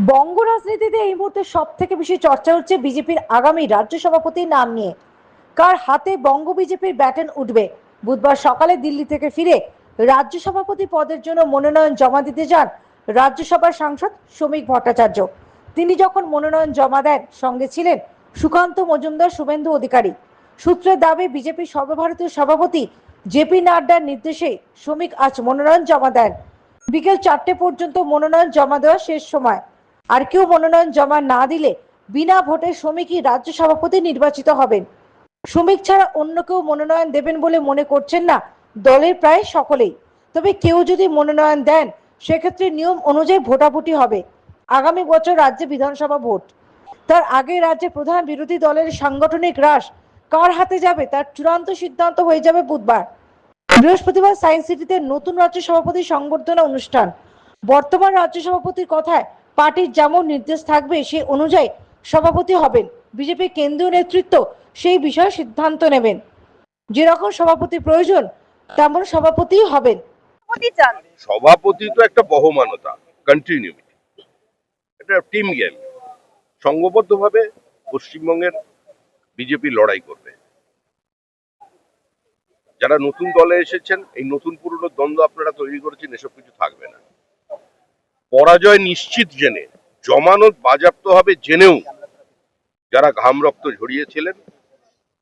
বঙ্গ রাজনীতিতে এই মুহূর্তে সব থেকে বেশি চর্চা হচ্ছে বিজেপির আগামী রাজ্য সভাপতির নাম নিয়ে। কার হাতে বঙ্গ বিজেপির ব্যাটন উঠবে? বুধবার সকালে দিল্লি থেকে ফিরে রাজ্য সভাপতি পদের জন্য মনোনয়ন জমা দিতে যান রাজ্যসভার সাংসদ শ্রমিক ভট্টাচার্য। তিনি যখন মনোনয়ন জমা দেন, সঙ্গে ছিলেন সুকান্ত মজুমদার শুভেন্দু অধিকারী। সূত্রের দাবি বিজেপি সর্বভারতীয় সভাপতি জেপি নাড্ডার নির্দেশে শ্রমিক আজ মনোনয়ন জমা দেন। বিকেল চারটে পর্যন্ত মনোনয়ন জমা দেওয়া শেষ সময়। আর কেউ মনোনয়ন জমা না দিলে বিনা ভোটে শ্রমিকই রাজ্য সভাপতি নির্বাচিত হবেন। শ্রমিক ছাড়া অন্য কেউ মনোনয়ন দেবেন বলে মনে করছেন না দলের প্রায় সকলেই। তবে কেউ যদি মনোনয়ন দেন, সেক্ষেত্রে নিয়ম অনুযায়ী ভোটাভুটি হবে। আগামী বছর রাজ্যে বিধানসভা ভোট। তার আগে রাজ্যে প্রধান বিরোধী দলের সাংগঠনিক হ্রাস কার হাতে যাবে তার চূড়ান্ত সিদ্ধান্ত হয়ে যাবে বুধবার। বৃহস্পতিবার সায়েন্স সিটিতে নতুন রাজ্য সভাপতি সংবর্ধনা অনুষ্ঠান। বর্তমান রাজ্য সভাপতির কথায় পার্টির যেমন নির্দেশ থাকবে সেই অনুযায়ী সভাপতি হবেন। বিজেপি কেন্দ্রীয় নেতৃত্ব সেই বিষয়ে সিদ্ধান্ত নেবেন। যেরকম সভাপতি প্রয়োজন তেমন সভাপতি হবেন। সভাপতি চান। সভাপতি তো একটা বহমানতা কন্টিনিউটি এটা টিম গেম সংঘবদ্ধভাবে পশ্চিমবঙ্গের বিজেপি লড়াই করবে। যারা নতুন দলে এসেছেন এই নতুন পুরনো দ্বন্দ্ব আপনারা তৈরি করেছেন এসব কিছু থাকবে না। পরাজয় নিশ্চিত জেনে, জমানত বাজাপ্ত হবে জেনেও যারা ঘাম রক্ত ঝরিয়েছিলেন,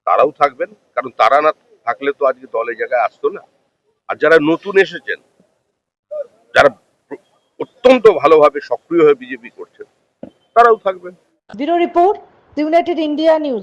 তারাও থাকবেন। কারণ তারা না থাকলে তো আজকে দলে জায়গায় আসতো না। আর যারা নতুন এসেছেন, যারা অত্যন্ত ভালোভাবে সক্রিয় হয়ে বিজেপি করছেন, তারাও থাকবেন। Bureau report, United India news.